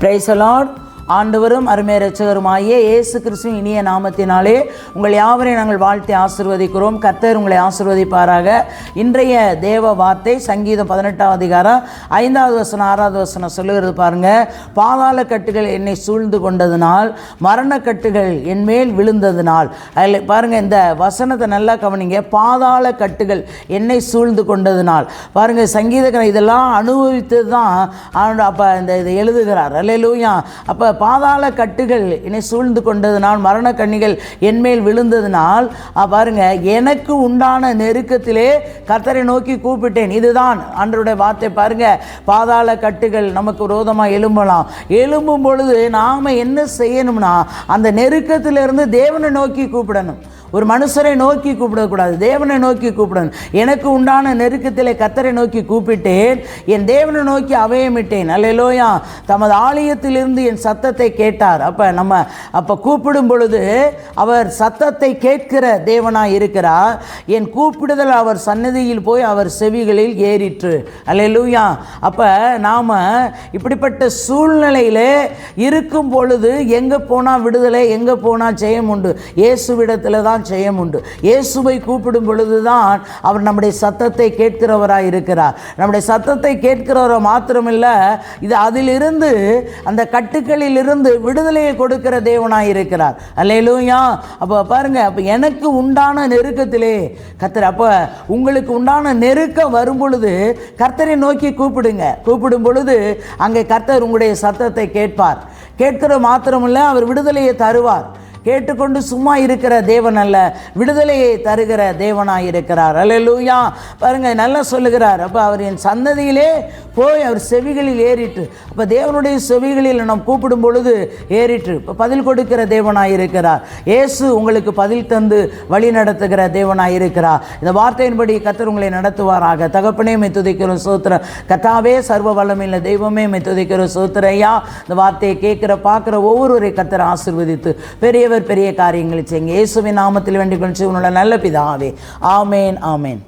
பிரைசலாட் ஆண்டவரும் அருமை ரட்சகருமாகிய இயேசு கிறிஸ்துவின் இனிய நாமத்தினாலே உங்கள் யாவரையும் நாங்கள் வாழ்த்தி ஆசிர்வதிக்கிறோம். கர்த்தர் உங்களை ஆசிர்வதிப்பாராக. இன்றைய தேவ வார்த்தை சங்கீதம் பதினெட்டாம் அதிகாரம் ஐந்தாவது வசனம் ஆறாவது வசனம் சொல்லுகிறது பாருங்க. பாதாள கட்டுகள் என்னை சூழ்ந்து கொண்டதினால் மரண கட்டுகள் என் மேல் விழுந்ததினால். அதில் பாருங்க இந்த வசனத்தை நல்லா கவனிங்க. பாதாள கட்டுகள் என்னை சூழ்ந்து கொண்டதினால். பாருங்க சங்கீதக்கரை இதெல்லாம் அனுபவித்து தான் அப்போ இந்த இதை எழுதுகிறார். அல்லையிலூயா அப்போ பாதாள கட்டுகள் என்னை சூழ்ந்து கொண்டதினால் மரண கண்ணிகள் என்மேல் விழுந்ததினால் பாருங்க எனக்கு உண்டான நெருக்கத்திலே கர்த்தரை நோக்கி கூப்பிட்டேன். இதுதான் அன்றருடைய வார்த்தை. பாருங்க பாதாள கட்டுகள் நமக்கு விரோதமாக எழும்பலாம். எழும்பும் பொழுது நாம் என்ன செய்யணும்னா அந்த நெருக்கத்திலிருந்து தேவனை நோக்கி கூப்பிடணும். ஒரு மனுஷரை நோக்கி கூப்பிடக்கூடாது தேவனை நோக்கி கூப்பிடணும். எனக்கு உண்டான நெருக்கத்திலே கத்தரை நோக்கி கூப்பிட்டேன். என் தேவனை நோக்கி அவயமிட்டேன். அல்லையிலோயா தமது ஆலயத்திலிருந்து என் சத்தத்தை கேட்டார். அப்போ நம்ம அப்போ கூப்பிடும் பொழுது அவர் சத்தத்தை கேட்கிற தேவனாக இருக்கிறார். என் கூப்பிடுதல் அவர் சன்னதியில் போய் அவர் செவிகளில் ஏறிற்று. அல்லையிலூயா அப்போ நாம் இப்படிப்பட்ட சூழ்நிலையில் இருக்கும் பொழுது எங்கே போனால் விடுதலை எங்கே போனால் ஜெயம் உண்டு? இயேசுவிடத்தில் தான் ஜெயம் உண்டு. இயேசுவை கூப்பிடும் பொழுது தான் அவர் நம்முடைய சத்தத்தை கேட்கிறவராக இருக்கிறார். நம்முடைய சத்தத்தை கேட்கிறவரை மாத்திரமில்லை இது அதிலிருந்து அந்த கட்டுக்களிலிருந்து விடுதலையை கொடுக்கிற தேவனாய் இருக்கிறார். அல்லேலூயா. அப்போ பாருங்க அப்போ எனக்கு உண்டான நெருக்கத்திலே கர்த்தர் அப்போ உங்களுக்கு உண்டான நெருக்கம் வரும் பொழுது கர்த்தரை நோக்கி கூப்பிடுங்க. கூப்பிடும் பொழுது அங்கே கர்த்தர் உங்களுடைய சத்தத்தை கேட்பார். கேட்கிற மாத்திரமில்லை அவர் விடுதலையை தருவார். கேட்டுக்கொண்டு சும்மா இருக்கிற தேவன் அல்ல. விடுதலையை தருகிற தேவனாக இருக்கிறார். அல்லேலூயா பாருங்க நல்லா சொல்லுகிறார். அப்போ அவர் என் சந்ததியிலே போய் அவர் செவிகளில் ஏறிட்டு அப்போ தேவனுடைய செவிகளில் நாம் கூப்பிடும் பொழுது ஏறிட்டு இப்போ பதில் கொடுக்கிற தேவனாக இருக்கிறார். இயேசு உங்களுக்கு பதில் தந்து வழி நடத்துகிற தேவனாக இருக்கிறார். இந்த வார்த்தையின்படி கத்தர் உங்களை நடத்துவாராக. தகப்பனே துதிக்கிற சோத்திர. கத்தாவே சர்வ வல்லமில்ல தெய்வமே துதிக்கிற சோத்திரையா இந்த வார்த்தையை கேட்கிற பார்க்குற ஒவ்வொருவரை கத்தர் ஆசிர்வதித்து பெரியவர் பெரிய காரியங்களை செய்யுங்க. இயேசுவின் நாமத்தில் வேண்டிக் கொண்டு உன்னோட நல்ல பிதாவே. ஆமேன் ஆமேன்.